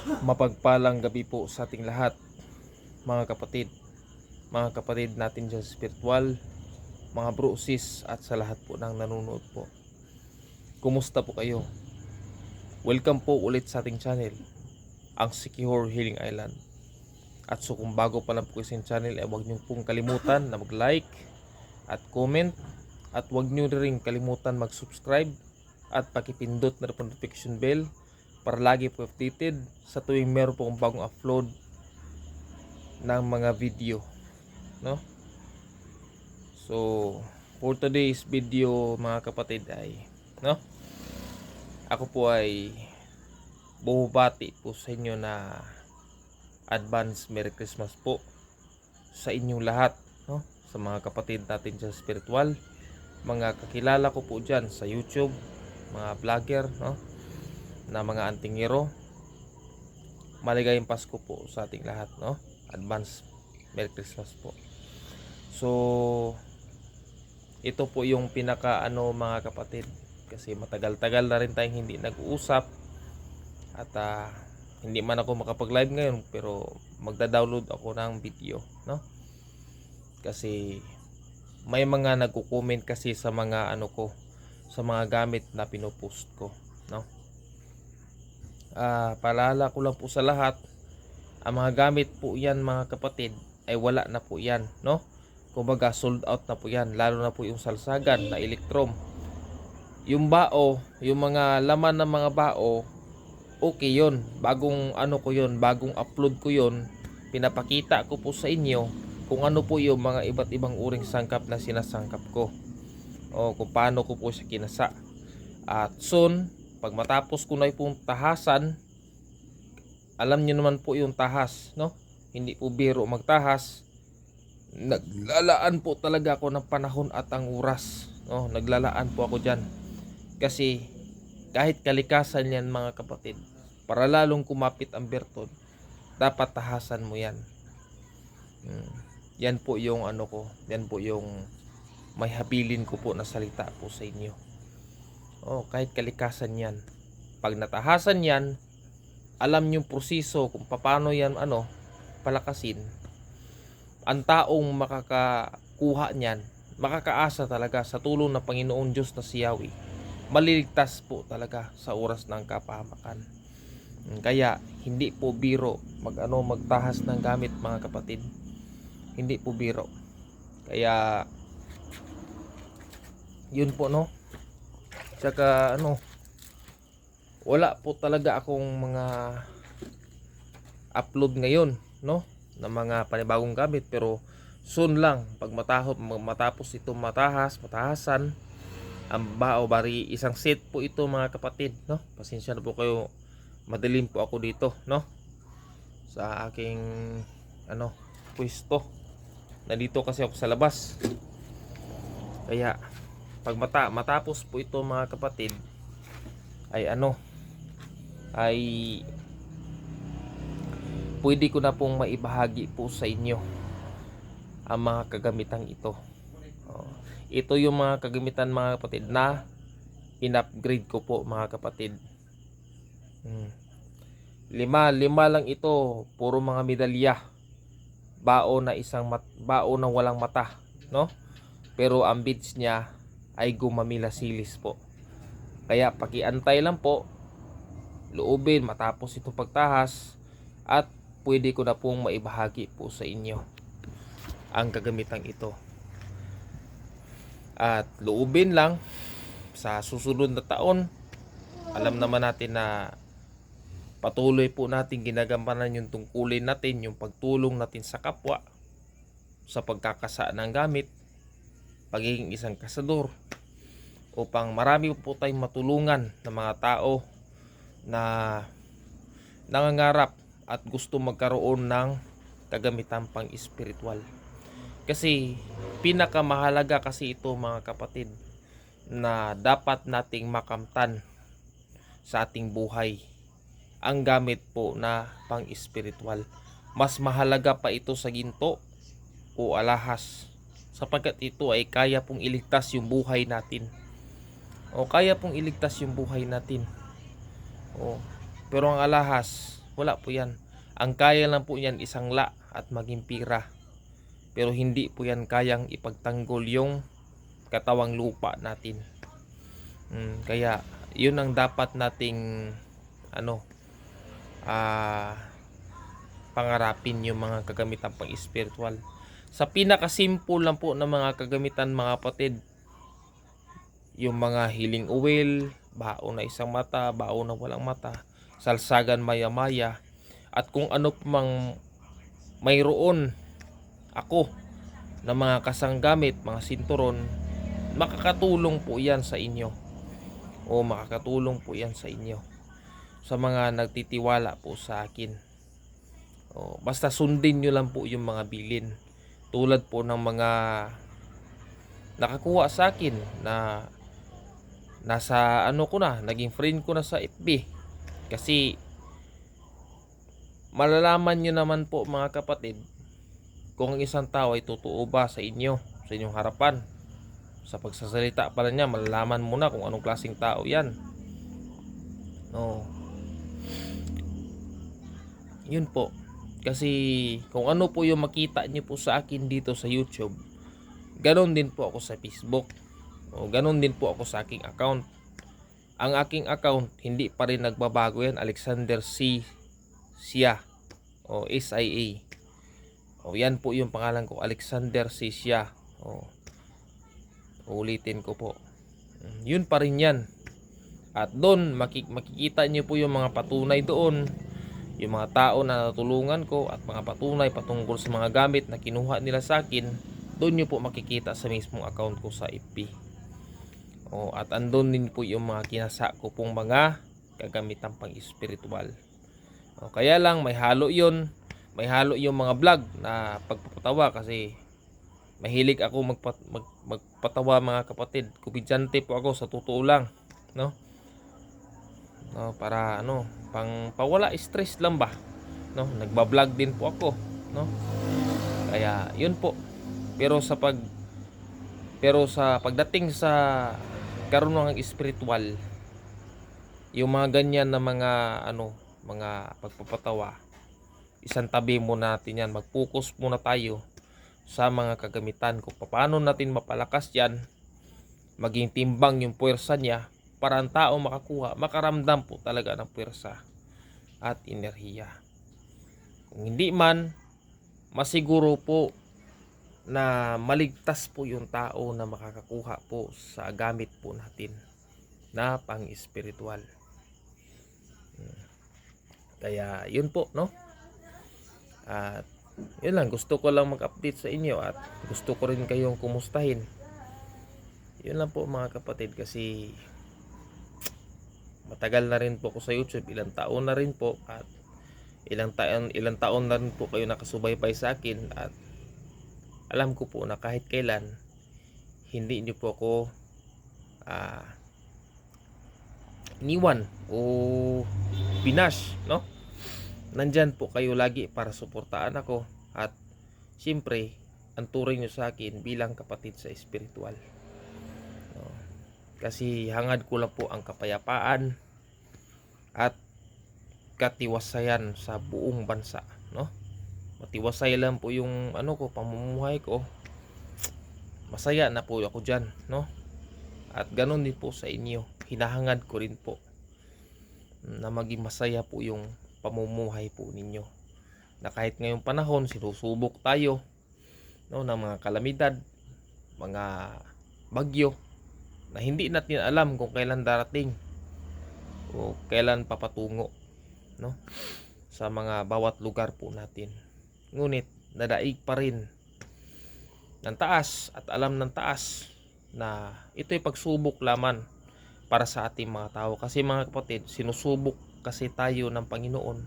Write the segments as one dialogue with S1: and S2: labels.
S1: Mapagpalang gabi po sa ating lahat, mga kapatid. Mga kapatid natin dyan sa spiritual, mga bro, sis, at sa lahat po ng nanonood po. Kumusta po kayo? Welcome po ulit sa ating channel, ang Secure Healing Island. At so kung bago pa lang po kayo channel, ay huwag niyo pong kalimutan na mag-like at comment at huwag niyo rin kalimutan mag-subscribe at pakipindot na rin po notification bell para lagi po updated sa tuwing meron po akong bagong upload ng mga video no? So for today's video mga kapatid ay no? Ako po ay bumabati po sa inyo na advance Merry Christmas po sa inyong lahat no? Sa mga kapatid natin sa spiritual mga kakilala ko po dyan sa YouTube mga vlogger no na mga antingero. Maligayang Pasko po sa ating lahat no? Advance. Merry Christmas po. So ito po yung pinaka ano mga kapatid. Kasi matagal-tagal na rin tayong hindi nag-uusap. At ah, hindi man ako makapag-live ngayon pero magda-download ako ng video no? Kasi may mga nagko-comment kasi sa mga ano ko sa mga gamit na pinopost ko Ah, paalala ko lang po sa lahat ang mga gamit po yan mga kapatid ay wala na po yan no? Kumbaga sold out na po yan lalo na po yung salsagan na electrum. Yung bao yung mga laman ng mga bao okay yon bagong ano ko yon bagong upload ko yon pinapakita ko po sa inyo kung ano po yung mga iba't ibang uring sangkap na sinasangkap ko. O kung paano ko po siya kinasa. At soon pag matapos ko na pong tahasan alam niyo naman po yung tahas no? Hindi po biro magtahas. Naglalaan po talaga ako ng panahon at ang oras no? Naglalaan po ako diyan kasi kahit kalikasan yan mga kapatid para lalong kumapit ang berton dapat tahasan mo yan. Hmm. yan po yung ano ko yan po yung may habilin ko po na salita po sa inyo oh kahit kalikasan yan. Pag natahasan yan alam yung proseso kung paano yan ano palakasin. Ang taong makakakuha niyan makakaasa talaga sa tulong ng Panginoon Diyos na si Yahweh. Maliligtas po talaga sa oras ng kapahamakan. Kaya hindi po biro mag ano magtahas ng gamit mga kapatid. Hindi po biro. Kaya yun po no tsaka ano wala po talaga akong mga upload ngayon no? Ng mga panibagong gamit pero soon lang pag matahop matapos ito matahas matahasan ang bao bari isang set po ito mga kapatid no? Pasensya na po kayo madilim po ako dito no? Sa aking ano pwesto. Nandito kasi ako sa labas. Kaya pag mata, matapos po ito mga kapatid ay ano ay pwede ko na pong maibahagi po sa inyo ang mga kagamitang ito. Oh, ito yung mga kagamitan mga kapatid na in-upgrade ko po mga kapatid. Hmm. lima lima lang ito puro mga medalya. Bao na isang mat, bao na walang mata no? Pero ang beads niya ay gumamila silis po. Kaya pakiantay lang po loobin matapos ito pagtahas at pwede ko na pong maibahagi po sa inyo ang kagamitang ito. At loobin lang sa susunod na taon. Alam naman natin na patuloy po natin ginagampanan yung tungkulin natin yung pagtulong natin sa kapwa sa pagkakasa ng gamit pagiging isang kasador upang marami po tayong matulungan ng mga tao na nangangarap at gusto magkaroon ng kagamitan pang espiritual. Kasi pinakamahalaga kasi ito mga kapatid na dapat nating makamtan sa ating buhay ang gamit po na pang espiritual. Mas mahalaga pa ito sa ginto o alahas sapagkat ito ay kaya pong iligtas yung buhay natin. O kaya pong iligtas yung buhay natin. O pero ang alahas Wala po yan. Ang kaya lang po yan isang la at maging pira. Pero hindi po yan kayang ipagtanggol yung katawang lupa natin. Mm, kaya yun ang dapat nating ano ah pangarapin yung mga kagamitan pang spiritual. Sa pinaka-simple lang po ng mga kagamitan mga kapatid, yung mga healing oil, bao na isang mata, bao na walang mata, salsagan maya-maya, at kung ano mang mayroon ako na mga kasanggamit, mga sinturon, makakatulong po yan sa inyo. O makakatulong po yan sa inyo. Sa mga nagtitiwala po sa akin. O, basta sundin nyo lang po yung mga bilin. Tulad po ng mga nakakuha sa akin na nasa ano ko na, naging friend ko na sa FB. Kasi malalaman nyo naman po mga kapatid kung ang isang tao ay totoo ba sa inyo, sa inyong harapan. Sa pagsasalita pala niya, malalaman mo na kung anong klaseng tao yan. No. Yun po. Kasi kung ano po yung makita niyo po sa akin dito sa YouTube, ganon din po ako sa Facebook. O ganon din po ako sa aking account. Ang aking account, hindi pa rin nagbabago yan. Alexander C. Sia. O SIA. O yan po yung pangalan ko. Alexander C. Sia. O. Ulitin ko po. Yun pa rin yan. At doon, makik- makikita niyo po yung mga patunay doon. Yung mga tao na natulungan ko at mga patunay patungkol sa mga gamit na kinuha nila sa akin. Doon niyo po makikita sa mismong account ko sa FB. O, at andun din po yung mga kinasa ko pong mga kagamitan pang espiritual. O, kaya lang may halo yun. May halo yung mga vlog na pagpapatawa kasi mahilig ako magpat, mag, magpatawa mga kapatid. Kubidyante po ako sa totoo lang. No? No, para ano, pang pawala stress lang ba. No, nagba-vlog din po ako, no? Kaya, yun po. Pero sa pag pero sa pagdating sa karunungang espiritual, yung mga ganyan na mga ano, mga pagpapatawa, isang tabi muna natin yan. Mag-focus muna tayo sa mga kagamitan ko. Paano natin mapalakas yan, maging timbang yung puwersa niya para ang tao makakuha, makaramdam po talaga ng puwersa at enerhiya. Kung hindi man, masiguro po na maligtas po yung tao na makakakuha po sa gamit po natin na pang-espiritual. Kaya yun po, no? At yun lang, gusto ko lang mag-update sa inyo at gusto ko rin kayong kumustahin. Yun lang po mga kapatid kasi matagal na rin po ako sa YouTube, ilang taon na rin po at ilang taon ilang taon na rin po kayo nakasubaybay sa akin at alam ko po na kahit kailan hindi niyo po ako ah niwan o binash, no? Nandyan po kayo lagi para suportaan ako at siyempre ang turing nyo sa akin bilang kapatid sa espiritual. Kasi hangad ko lang po ang kapayapaan at katiwasayan sa buong bansa, no? Matiwasay lang po yung ano ko, pamumuhay ko. Masaya na po ako diyan, no? At ganun din po sa inyo. Hinahangad ko rin po na maging masaya po yung pamumuhay po ninyo. Na kahit ngayong panahon sinusubok tayo no ng mga kalamidad, mga bagyo na hindi natin alam kung kailan darating o kailan papatungo no sa mga bawat lugar po natin. Ngunit nadaig pa rin ng taas at alam ng taas na ito'y pagsubok laman para sa ating mga tao. Kasi mga kapatid, sinusubok kasi tayo ng Panginoon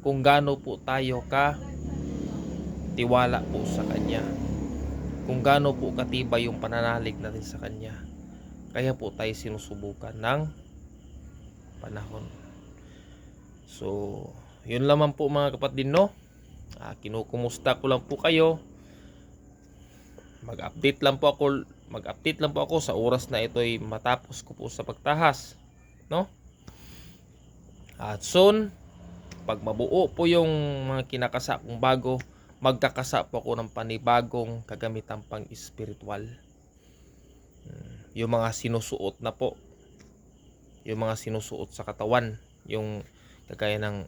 S1: kung gaano po tayo ka tiwala po sa Kanya. Kung gaano po katibay yung pananalig natin sa Kanya. Kaya po tayo sinusubukan ng panahon. So, yun lamang po mga kapatid no. Ah, kinukumusta ko lang po kayo. Mag-update lang po ako mag-update lang po ako sa oras na ito ay matapos ko po sa pagtahas no at soon Pag mabuo po yung mga kinakasa kong bago, magkakasa po ako ng panibagong kagamitang pang espiritual. Yung mga sinusuot na po. Yung mga sinusuot sa katawan. Yung kagaya ng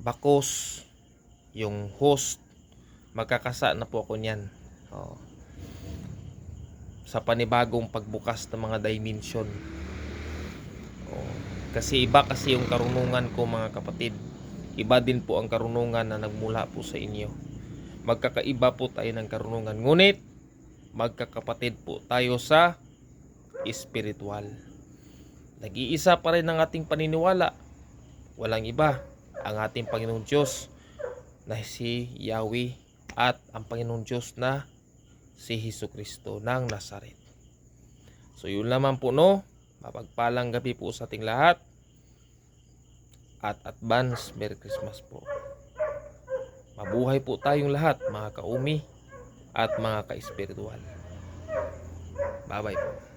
S1: bakos, yung host, magkakasa na po ako niyan. Oo. Sa panibagong pagbukas ng mga dimension. Oo. Kasi iba kasi yung karunungan ko mga kapatid. Iba din po ang karunungan na nagmula po sa inyo. Magkakaiba po tayo ng karunungan. Ngunit, magkakapatid po tayo sa espiritual. Nag-iisa pa rin ang ating paniniwala. Walang iba. Ang ating Panginoong Diyos na si Yahweh at ang Panginoong Diyos na si Hesus Kristo ng Nazaret. So yun lamang po no. Mapagpalang gabi po sa ating lahat. At advance Merry Christmas po. Mabuhay po tayong lahat mga kaumi at mga ka-espiritual. Bye-bye po.